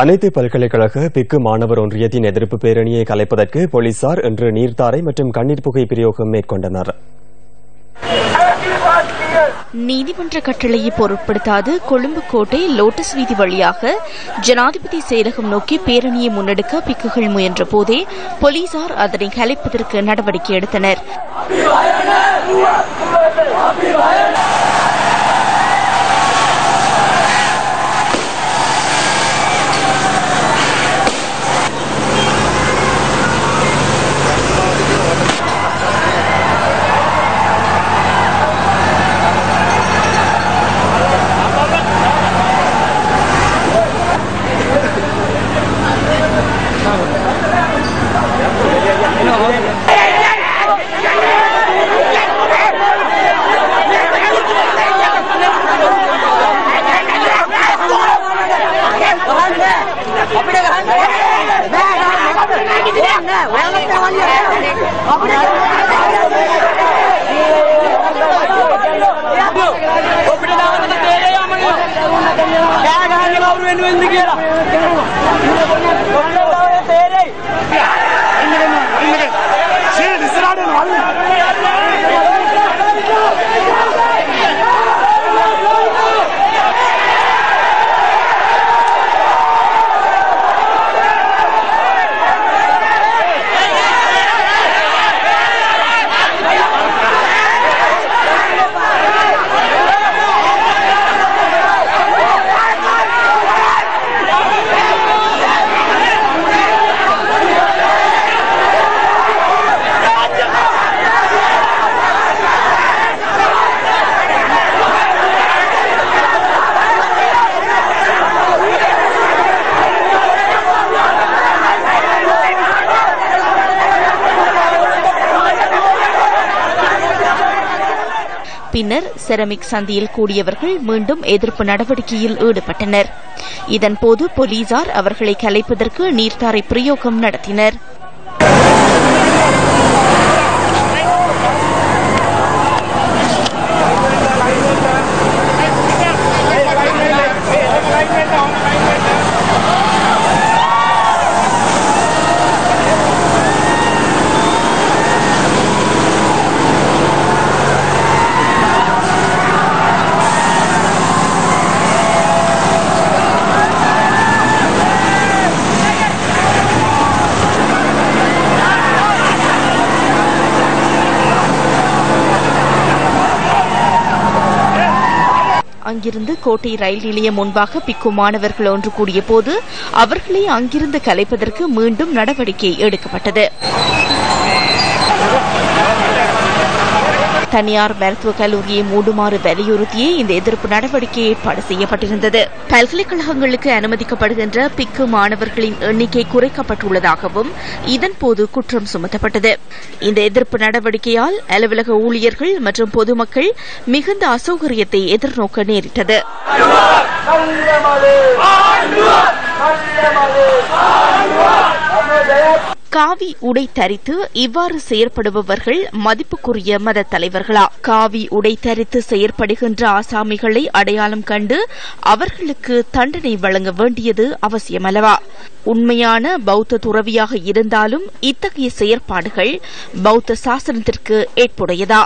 அனைத்து பல்கலைக்கழக பிக்கு மாணவர் ஒன்றியத்தின் எதிர்ப்பு பேரணியை கலைப்பதற்கு போலீசார் இன்று நீர்த்தாரை மற்றும் கண்ணீர் புகை பிரயோகம் மேற்கொண்டனர். நீதிமன்ற கட்டளையை பொருட்படுத்தாது கொழும்பு கோட்டை லோட்டஸ் வீதி வழியாக ஜனாதிபதி செயலகம் நோக்கி பேரணியை முன்னெடுக்க பிக்குகள் முயன்ற போதே போலீசார் அதனை கலைப்பதற்கு நடவடிக்கை எடுத்தனர். Yeah. பின்னர் செரமிக் சந்தியில் கூடியவர்கள் மீண்டும் எதிர்ப்பு நடவடிக்கையில் ஈடுபட்டனர். இதன்போது போலீசார் அவர்களை கலைப்பதற்கு நீர்த்தாரை பிரயோகம் நடத்தினர். அங்கிருந்து கோட்டை ரயில் நிலையம் முன்பாக பிக்கு மாணவர்கள் ஒன்று கூடிய போது அவர்களை அங்கிருந்து கலைப்பதற்கு மீண்டும் நடவடிக்கை எடுக்கப்பட்டது. தனியார் மருத்துவக் கல்லூரியை மூடுமாறு வலியுறுத்தியே இந்த எதிர்ப்பு நடவடிக்கை ஏற்பாடு செய்யப்பட்டிருந்தது. பல்கலைக்கழகங்களுக்கு அனுமதிக்கப்படுகின்ற பிக்கு மாணவர்களின் எண்ணிக்கை குறைக்கப்பட்டுள்ளதாகவும் இதன்போது குற்றம் சுமத்தப்பட்டது. இந்த எதிர்ப்பு நடவடிக்கையால் அலுவலக ஊழியர்கள் மற்றும் பொதுமக்கள் மிகுந்த அசௌகரியத்தை எதிர்நோக்க நேரிட்டது. காவி உடை தரித்து இவ்வாறு செயற்படுபவர்கள் மதிப்புக்குரிய மத தலைவர்களா காவி உடை தரித்து செயற்படுகின்ற ஆசாமிகளை அடையாளம் கண்டு அவர்களுக்கு தண்டனை வழங்க வேண்டியது அவசியமல்லவா? உண்மையான பௌத்த துறவியாக இருந்தாலும் இத்தகைய செயற்பாடுகள் பௌத்த சாசனத்திற்கு ஏற்புடையதா?